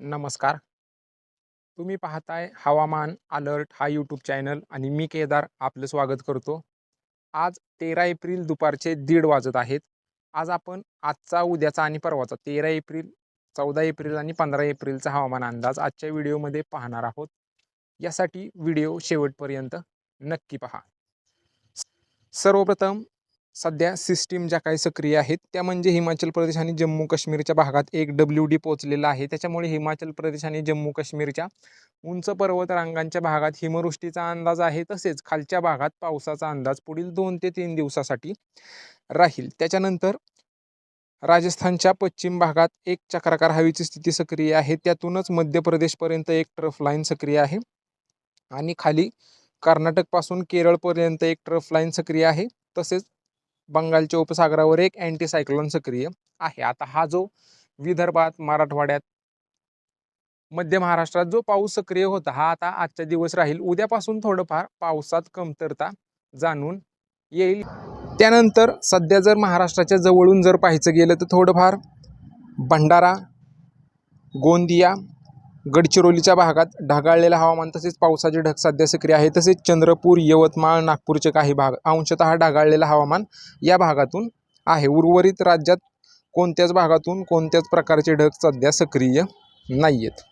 नमस्कार. तुम्ही पाहताय हवामान अलर्ट हा यूट्यूब चॅनल आणि मी केदार आपलं स्वागत करतो. आज तेरा एप्रिल दुपारचे दीड वाजत आहेत. आज आपण आजचा उद्याचा आणि परवाचा तेरा एप्रिल चौदा एप्रिल आणि पंधरा एप्रिलचा हवामान अंदाज आजच्या व्हिडिओमध्ये पाहणार आहोत. यासाठी व्हिडिओ शेवटपर्यंत नक्की पहा. सर्वप्रथम सध्या सिस्टीम ज्या काही सक्रिय आहेत त्या म्हणजे हिमाचल प्रदेश आणि जम्मू काश्मीरच्या भागात एक डब्ल्यू डी पोचलेला आहे. त्याच्यामुळे हिमाचल प्रदेश आणि जम्मू काश्मीरच्या उंच पर्वत रांगांच्या भागात हिमवृष्टीचा अंदाज आहे तसेच खालच्या भागात पावसाचा अंदाज पुढील दोन ते तीन दिवसासाठी राहील. त्याच्यानंतर राजस्थानच्या पश्चिम भागात एक चक्राकार हवेची स्थिती सक्रिय आहे. त्यातूनच मध्य प्रदेशपर्यंत एक ट्रफ लाईन सक्रिय आहे आणि खाली कर्नाटकपासून केरळपर्यंत एक ट्रफ लाईन सक्रिय आहे. तसेच बंगालच्या उपसागरावर एक अँटीसायक्लोन सक्रिय आहे. आता हा जो विदर्भात मराठवाड्यात मध्य महाराष्ट्रात जो पाऊस सक्रिय होता हा आता आजचा दिवस राहील. उद्यापासून थोडंफार पावसात कमतरता जाणून येईल. त्यानंतर सध्या जर महाराष्ट्राच्या जवळून जर पाहायचं गेलं तर थोडंफार भंडारा गोंदिया गडचिरोलीच्या भागात ढगाळलेलं हवामान तसेच पावसाचे ढग सध्या सक्रिय आहे. तसेच चंद्रपूर यवतमाळ नागपूरचे काही भाग अंशतः ढगाळलेलं हवामान या भागातून आहे. उर्वरित राज्यात कोणत्याच भागातून कोणत्याच प्रकारचे ढग सध्या सक्रिय नाही आहेत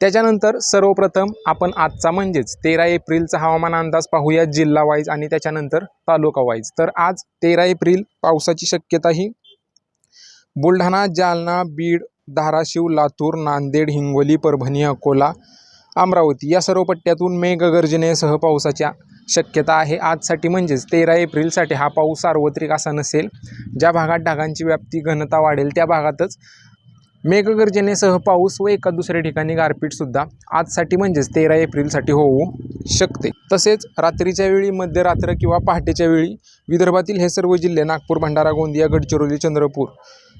त्याच्यानंतर सर्वप्रथम आपण आजचा म्हणजेच तेरा एप्रिलचा हवामान अंदाज पाहूया जिल्हा वाईज आणि त्याच्यानंतर तालुका वाईज तर आज तेरा एप्रिल पावसाची शक्यता ही बुलढाणा जालना बीड धाराशिव लातूर नांदेड हिंगोली परभणी अकोला अमरावती या सर्व पट्ट्यातून मेघगर्जनेसह पावसाच्या शक्यता आहे. आजसाठी म्हणजेच तेरा एप्रिलसाठी हा पाऊस सार्वत्रिक असा नसेल. ज्या भागात ढगांची व्याप्ती घनता वाढेल त्या भागातच मेघगर्जनेसह पाऊस व एका दुसऱ्या ठिकाणी गारपीटसुद्धा आजसाठी म्हणजेच तेरा एप्रिलसाठी होऊ शकते. तसेच रात्रीच्या वेळी मध्यरात्र किंवा पहाटेच्या वेळी विदर्भातील हे सर्व जिल्हे नागपूर भंडारा गोंदिया गडचिरोली चंद्रपूर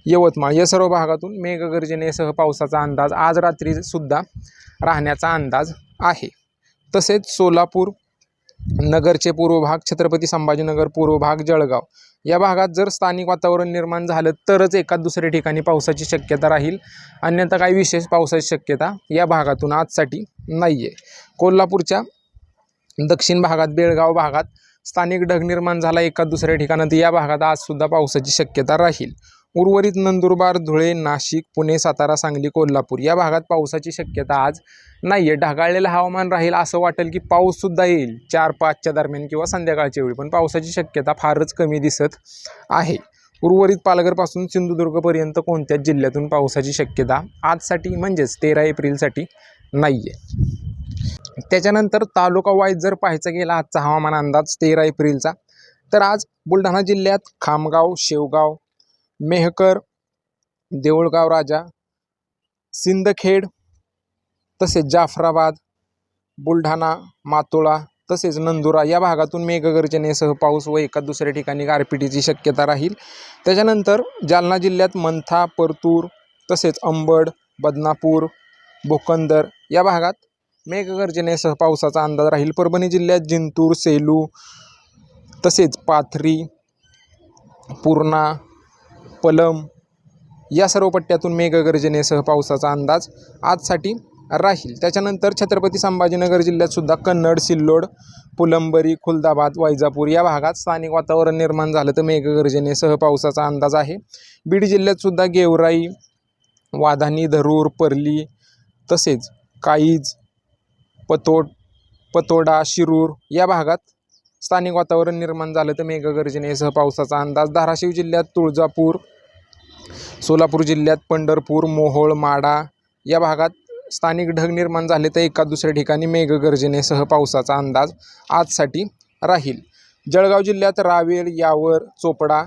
यवतमाळ. या सर्व भागातून मेघगर्जनेसह पावसाचा अंदाज आज रात्रीसुद्धा राहण्याचा अंदाज आहे. तसेच सोलापूर नगरचे पूर्व भाग छत्रपती संभाजीनगर पूर्व भाग जळगाव या भागात जर स्थानिक वातावरण निर्माण झालं तरच एका दुसऱ्या ठिकाणी पावसाची शक्यता राहील. अन्यथा काही विशेष पावसाची शक्यता या भागातून आजसाठी नाही आहे कोल्हापूरच्या दक्षिण भागात बेळगाव भागात स्थानिक ढग निर्माण झाला एका दुसऱ्या ठिकाणात या भागात आजसुद्धा पावसाची शक्यता राहील. उर्वरित नंदुरबार धुळे नाशिक पुणे सातारा सांगली कोल्हापूर या भागात पावसाची शक्यता आज नाही आहे ढगाळलेलं हवामान राहील असं वाटेल की पाऊससुद्धा येईल. चार पाचच्या दरम्यान किंवा संध्याकाळच्या वेळी पण पावसाची शक्यता फारच कमी दिसत आहे. उर्वरित पालघरपासून सिंधुदुर्गपर्यंत कोणत्याच जिल्ह्यातून पावसाची शक्यता आजसाठी म्हणजेच तेरा एप्रिलसाठी नाही आहे त्याच्यानंतर तालुका वाईज जर पाहायचा गेला आजचा हवामान अंदाज तेरा एप्रिलचा तर आज बुलढाणा जिल्ह्यात खामगाव शेवगाव मेहकर देऊळगाव राजा सिंदखेड तसेच जाफराबाद बुलढाणा मातोळा तसेच नंदुरा या भागातून मेघगर्जनेसह पाऊस व एका दुसऱ्या ठिकाणी गारपिटीची शक्यता राहील. त्याच्यानंतर जालना जिल्ह्यात मंथा परतूर तसेच अंबड बदनापूर भोकंदर या भागात मेघगर्जनेसह पावसाचा अंदाज राहील. परभणी जिल्ह्यात जिंतूर सेलू तसेच पाथरी पूर्णा पलम या सर्व पट्ट्यातून मेघगर्जनेसह पावसाचा अंदाज आजसाठी राहील. त्याच्यानंतर छत्रपती संभाजीनगर जिल्ह्यातसुद्धा कन्नड सिल्लोड पुलंबरी खुलदाबाद वैजापूर या भागात स्थानिक वातावरण निर्माण झालं तर मेघगर्जनेसह पावसाचा अंदाज आहे. बीड जिल्ह्यातसुद्धा गेवराई वाधानी धरूर पर्ली तसेच काईज पतोड पतोडा शिरूर या भागात स्थानिक वातावरण निर्माण झालं तर मेघगर्जनेसह पावसाचा अंदाज. धाराशिव जिल्ह्यात तुळजापूर सोलापूर जिल्ह्यात पंढरपूर मोहोळ माडा या भागात स्थानिक ढग निर्माण झाले तर एका दुसऱ्या ठिकाणी मेघगर्जनेसह पावसाचा अंदाज आजसाठी राहील. जळगाव जिल्ह्यात रावेर यावर चोपडा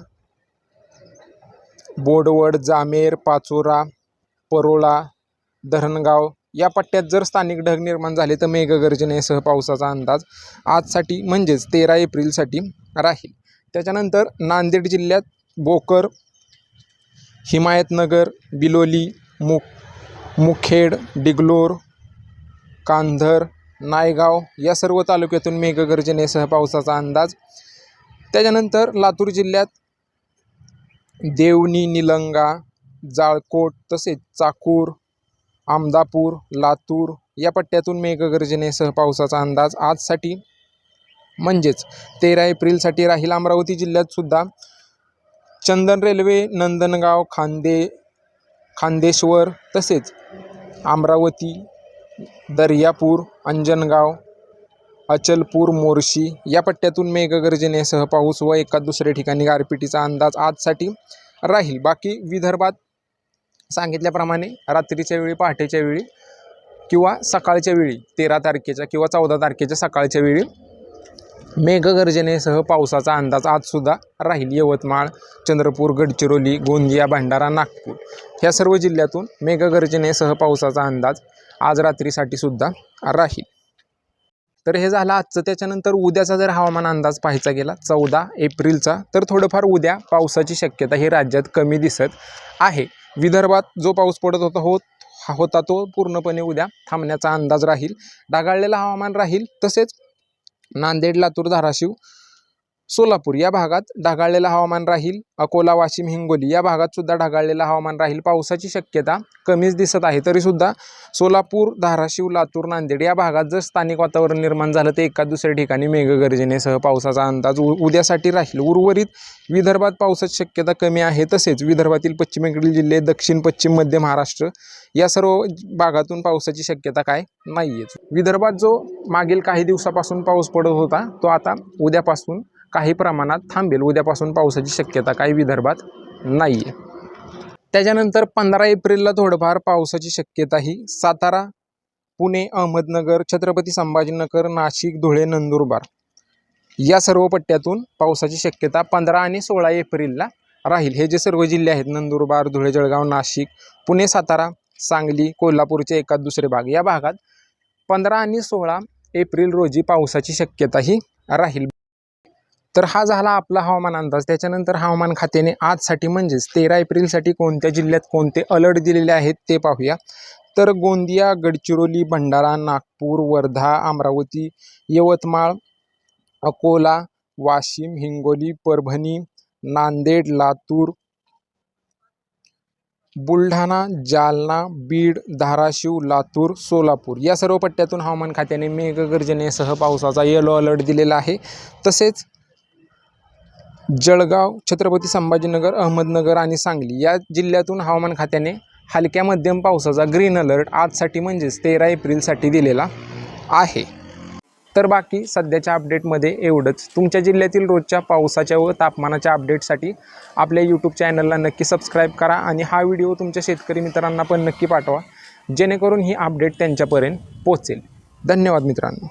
बोडवड जामेर पाचोरा परोळा धरणगाव या पट्ट्यात जर स्थानिक ढग निर्माण झाले तर मेघगर्जनेसह पावसाचा अंदाज आजसाठी म्हणजेच तेरा एप्रिलसाठी राहील. त्याच्यानंतर नांदेड जिल्ह्यात बोकर हिमायतनगर बिलोली मु मुखेड डिगलोर कांधर नायगाव या सर्व तालुक्यातून मेघगर्जनेसह पावसाचा अंदाज. त्याच्यानंतर लातूर जिल्ह्यात देवणी निलंगा जाळकोट तसेच चाकूर आमदापूर लातूर या पट्ट्यातून मेघगर्जनेसह पावसाचा अंदाज आजसाठी म्हणजेच तेरा एप्रिलसाठी राहील अमरावती जिल्ह्यातसुद्धा चंदन रेल्वे नंदनगाव खांदे खांदेश्वर तसेच अमरावती दर्यापूर अंजनगाव अचलपूर मोर्शी या पट्ट्यातून मेघगर्जनेसह पाऊस व एका दुसऱ्या ठिकाणी गारपिटीचा अंदाज आजसाठी राहील. बाकी विदर्भात सांगितल्याप्रमाणे रात्रीच्या वेळी पहाटेच्या वेळी किंवा सकाळच्या वेळी तेरा तारखेच्या किंवा चौदा तारखेच्या सकाळच्या वेळी मेघगर्जनेसह पावसाचा अंदाज आजसुद्धा राहील. यवतमाळ चंद्रपूर गडचिरोली गोंदिया भंडारा नागपूर ह्या सर्व जिल्ह्यातून मेघगर्जनेसह पावसाचा अंदाज आज रात्रीसाठी सुद्धा राहील. तर हे झालं आजचं. त्याच्यानंतर उद्याचा जर हवामान अंदाज पाहायचा गेला चौदा एप्रिलचा तर थोडंफार उद्या पावसाची शक्यता ही राज्यात कमी दिसत आहे. विदर्भात जो पाऊस पडत होता होत होता तो पूर्णपणे उद्या थांबण्याचा अंदाज राहील. ढगाळलेलं हवामान राहील तसेच नांदेड लातूर धाराशिव सोलापूर या भागात ढगाळलेलं हवामान राहील. अकोला वाशिम हिंगोली या भागात सुद्धा ढगाळलेलं हवामान राहील. पावसाची शक्यता कमीच दिसत आहे. तरीसुद्धा सोलापूर धाराशिव लातूर नांदेड या भागात जर स्थानिक वातावरण निर्माण झालं तर एका दुसऱ्या ठिकाणी मेघगर्जनेसह पावसाचा अंदाज उ उद्यासाठी राहील. उर्वरित विदर्भात पावसाची शक्यता कमी आहे. तसेच विदर्भातील पश्चिमेकडील जिल्हे दक्षिण पश्चिम मध्य महाराष्ट्र या सर्व भागातून पावसाची शक्यता काय? नाही आहे विदर्भात जो मागील काही दिवसापासून पाऊस पडत होता तो आता उद्यापासून काही प्रमाणात थांबेल. उद्यापासून पावसाची शक्यता काही विदर्भात नाही आहे त्याच्यानंतर पंधरा एप्रिलला थोडंफार पावसाची शक्यता ही. सातारा पुणे अहमदनगर छत्रपती संभाजीनगर नाशिक धुळे नंदुरबार या सर्व पट्ट्यातून पावसाची शक्यता पंधरा आणि सोळा एप्रिलला राहील. हे जे सर्व जिल्हे आहेत नंदुरबार धुळे जळगाव नाशिक पुणे सातारा सांगली कोल्हापूरचे एकाच दुसरे भाग या भागात पंधरा आणि सोळा एप्रिल रोजी पावसाची शक्यता ही राहील. तर हा झाला आपला हवामान अंदाज. त्याच्यानंतर हवामान खात्याने आजसाठी म्हणजेच तेरा एप्रिलसाठी कोणत्या जिल्ह्यात कोणते अलर्ट दिलेले आहेत ते पाहूया. तर गोंदिया गडचिरोली भंडारा नागपूर वर्धा अमरावती यवतमाळ अकोला वाशिम हिंगोली परभणी नांदेड लातूर बुलढाणा जालना बीड धाराशिव लातूर सोलापूर. या सर्व पट्ट्यातून हवामान खात्याने मेघगर्जनेसह पावसाचा येलो अलर्ट दिलेला आहे. तसेच जळगाव छत्रपती संभाजीनगर अहमदनगर आणि सांगली या जिल्ह्यातून हवामान खात्याने हलक्या मध्यम पावसाचा ग्रीन अलर्ट आजसाठी म्हणजेच तेरा एप्रिलसाठी दिलेला आहे. तर बाकी सध्याच्या अपडेटमध्ये एवढंच. तुमच्या जिल्ह्यातील रोजच्या पावसाच्या व तापमानाच्या अपडेटसाठी आपल्या यूट्यूब चॅनलला नक्की सबस्क्राईब करा आणि हा व्हिडिओ तुमच्या शेतकरी मित्रांना पण नक्की पाठवा. जेणेकरून ही अपडेट त्यांच्यापर्यंत पोचेल धन्यवाद मित्रांनो.